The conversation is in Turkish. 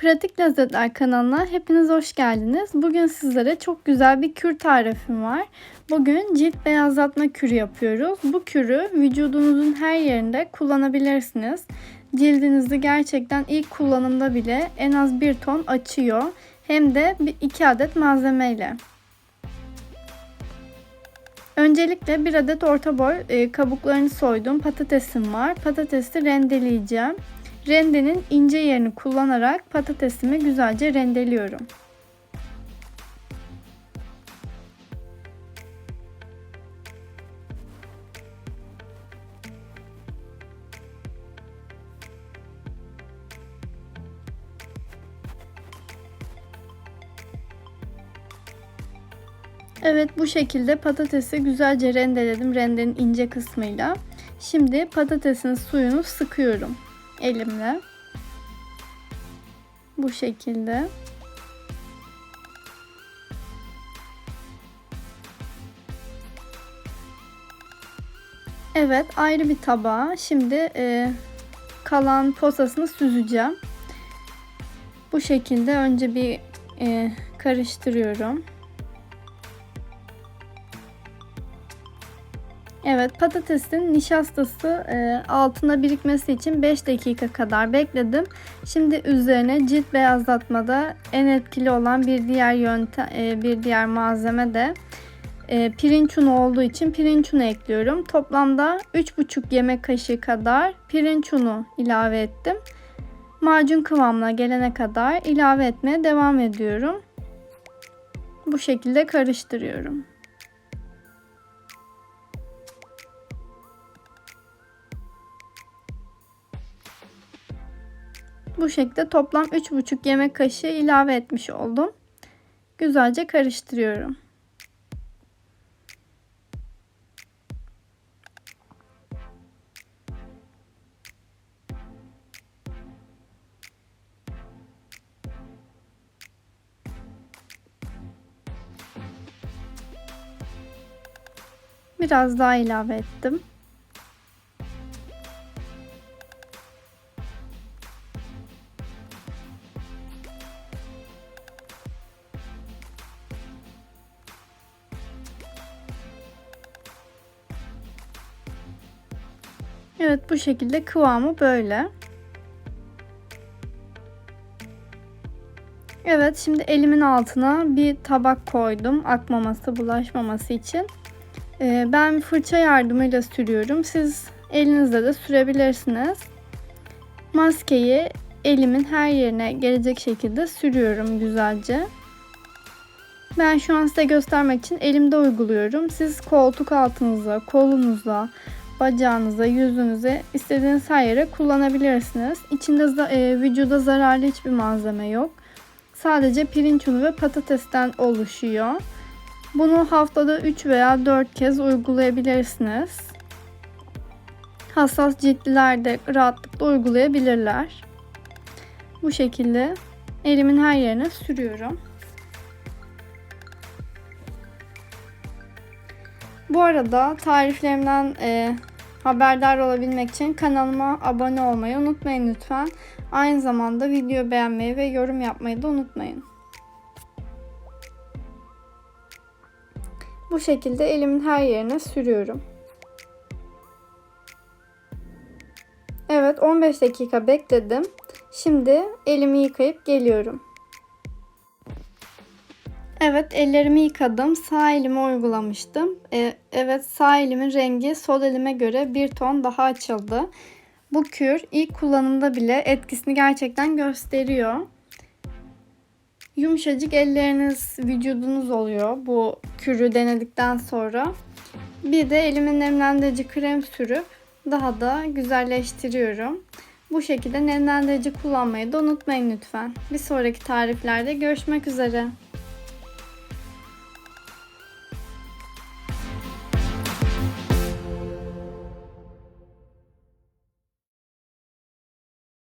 Pratik Lezzetler kanalına hepiniz hoş geldiniz. Bugün sizlere çok güzel bir kür tarifim var. Bugün cilt beyazlatma kürü yapıyoruz. Bu kürü vücudunuzun her yerinde kullanabilirsiniz. Cildinizi gerçekten ilk kullanımda bile en az bir ton açıyor. Hem de 2 adet malzemeyle. Öncelikle bir adet orta boy e, kabuklarını soyduğum patatesim var. Patatesi rendeleyeceğim. Rendenin ince yerini kullanarak patatesimi güzelce rendeliyorum. Evet bu şekilde patatesi güzelce rendeledim rendenin ince kısmıyla. Şimdi patatesin suyunu sıkıyorum elimle. Bu şekilde. Evet ayrı bir tabağa şimdi e, kalan posasını süzeceğim. Bu şekilde önce bir e, karıştırıyorum. Evet patatesin nişastası e, altına birikmesi için 5 dakika kadar bekledim. Şimdi üzerine cilt beyazlatmada en etkili olan bir diğer yöntem e, bir diğer malzeme de e, pirinç unu olduğu için pirinç unu ekliyorum. Toplamda 3,5 yemek kaşığı kadar pirinç unu ilave ettim. Macun kıvamına gelene kadar ilave etmeye devam ediyorum. Bu şekilde karıştırıyorum. Bu şekilde toplam 3,5 yemek kaşığı ilave etmiş oldum. Güzelce karıştırıyorum. Biraz daha ilave ettim. Evet bu şekilde kıvamı böyle. Evet şimdi elimin altına bir tabak koydum akmaması bulaşmaması için. Ee, ben fırça yardımıyla sürüyorum. Siz elinizle de sürebilirsiniz. Maskeyi elimin her yerine gelecek şekilde sürüyorum güzelce. Ben şu an size göstermek için elimde uyguluyorum. Siz koltuk altınıza, kolunuza, bacağınıza, yüzünüze istediğiniz her yere kullanabilirsiniz. İçinde e, vücuda zararlı hiçbir malzeme yok. Sadece pirinç unu ve patatesten oluşuyor. Bunu haftada 3 veya 4 kez uygulayabilirsiniz. Hassas ciltliler de rahatlıkla uygulayabilirler. Bu şekilde elimin her yerine sürüyorum. Bu arada tariflerimden e, haberdar olabilmek için kanalıma abone olmayı unutmayın lütfen. Aynı zamanda video beğenmeyi ve yorum yapmayı da unutmayın. Bu şekilde elimin her yerine sürüyorum. Evet 15 dakika bekledim. Şimdi elimi yıkayıp geliyorum. Evet ellerimi yıkadım. Sağ elime uygulamıştım. Ee, evet sağ elimin rengi sol elime göre bir ton daha açıldı. Bu kür ilk kullanımda bile etkisini gerçekten gösteriyor. Yumuşacık elleriniz, vücudunuz oluyor bu kürü denedikten sonra. Bir de elimin nemlendirici krem sürüp daha da güzelleştiriyorum. Bu şekilde nemlendirici kullanmayı da unutmayın lütfen. Bir sonraki tariflerde görüşmek üzere.